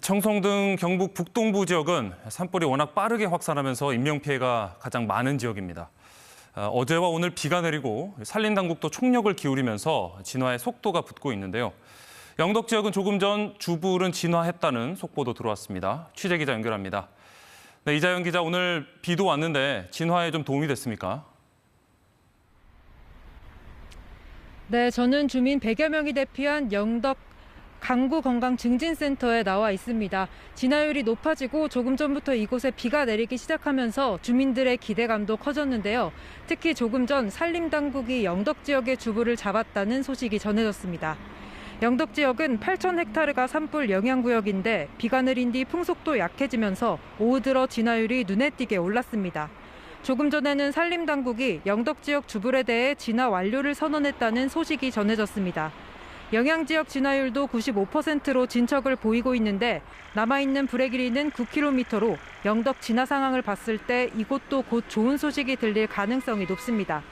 청송 등 경북 북동부 지역은 산불이 워낙 빠르게 확산하면서 인명피해가 가장 많은 지역입니다. 어, 어제와 오늘 비가 내리고 산림당국도 총력을 기울이면서 진화의 속도가 붙고 있는데요. 영덕 지역은 조금 전 주불은 진화했다는 속보도 들어왔습니다. 취재 기자 연결합니다. 네, 이자연 기자 오늘 비도 왔는데 진화에 좀 도움이 됐습니까? 네, 저는 주민 100여 명이 대피한 영덕 강구 건강 증진센터에 나와 있습니다. 진화율이 높아지고 조금 전부터 이곳에 비가 내리기 시작하면서 주민들의 기대감도 커졌는데요. 특히 조금 전 산림당국이 영덕 지역의 주부를 잡았다는 소식이 전해졌습니다. 영덕 지역은 8천 헥타르가 산불 영향구역인데 비가 내린 뒤 풍속도 약해지면서 오후 들어 진화율이 눈에 띄게 올랐습니다. 조금 전에는 산림당국이 영덕 지역 주불에 대해 진화 완료를 선언했다는 소식이 전해졌습니다. 영양 지역 진화율도 95%로 진척을 보이고 있는데 남아있는 불의 길이는 9km로 영덕 진화 상황을 봤을 때 이곳도 곧 좋은 소식이 들릴 가능성이 높습니다.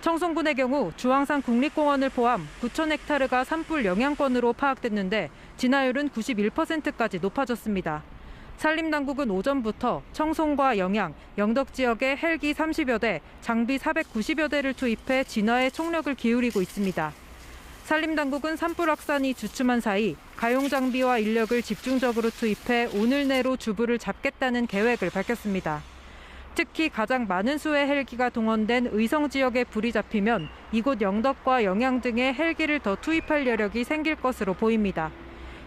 청송군의 경우 주황산 국립공원을 포함 9천 헥타르가 산불 영향권으로 파악됐는데 진화율은 91%까지 높아졌습니다. 산림당국은 오전부터 청송과 영양, 영덕 지역에 헬기 30여 대, 장비 490여 대를 투입해 진화에 총력을 기울이고 있습니다. 산림당국은 산불 확산이 주춤한 사이 가용 장비와 인력을 집중적으로 투입해 오늘 내로 주부를 잡겠다는 계획을 밝혔습니다. 특히 가장 많은 수의 헬기가 동원된 의성 지역에 불이 잡히면 이곳 영덕과 영양 등의 헬기를 더 투입할 여력이 생길 것으로 보입니다.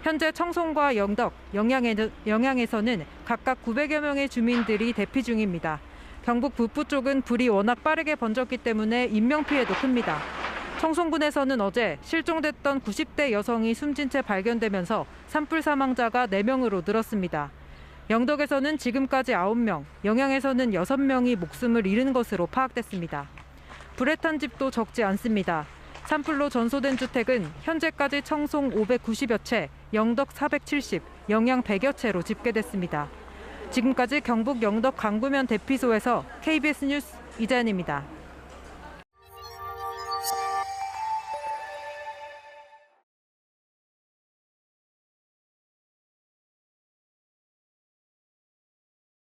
현재 청송과 영덕, 영양에, 영양에서는 각각 900여 명의 주민들이 대피 중입니다. 경북 북부 쪽은 불이 워낙 빠르게 번졌기 때문에 인명피해도 큽니다. 청송군에서는 어제 실종됐던 90대 여성이 숨진 채 발견되면서 산불 사망자가 4명으로 늘었습니다. 영덕에서는 지금까지 9명, 영양에서는 6명이 목숨을 잃은 것으로 파악됐습니다. 불에 탄 집도 적지 않습니다. 산불로 전소된 주택은 현재까지 청송 590여 채, 영덕 470, 영양 100여 채로 집계됐습니다. 지금까지 경북 영덕 강구면 대피소에서 KBS 뉴스 이자연입니다.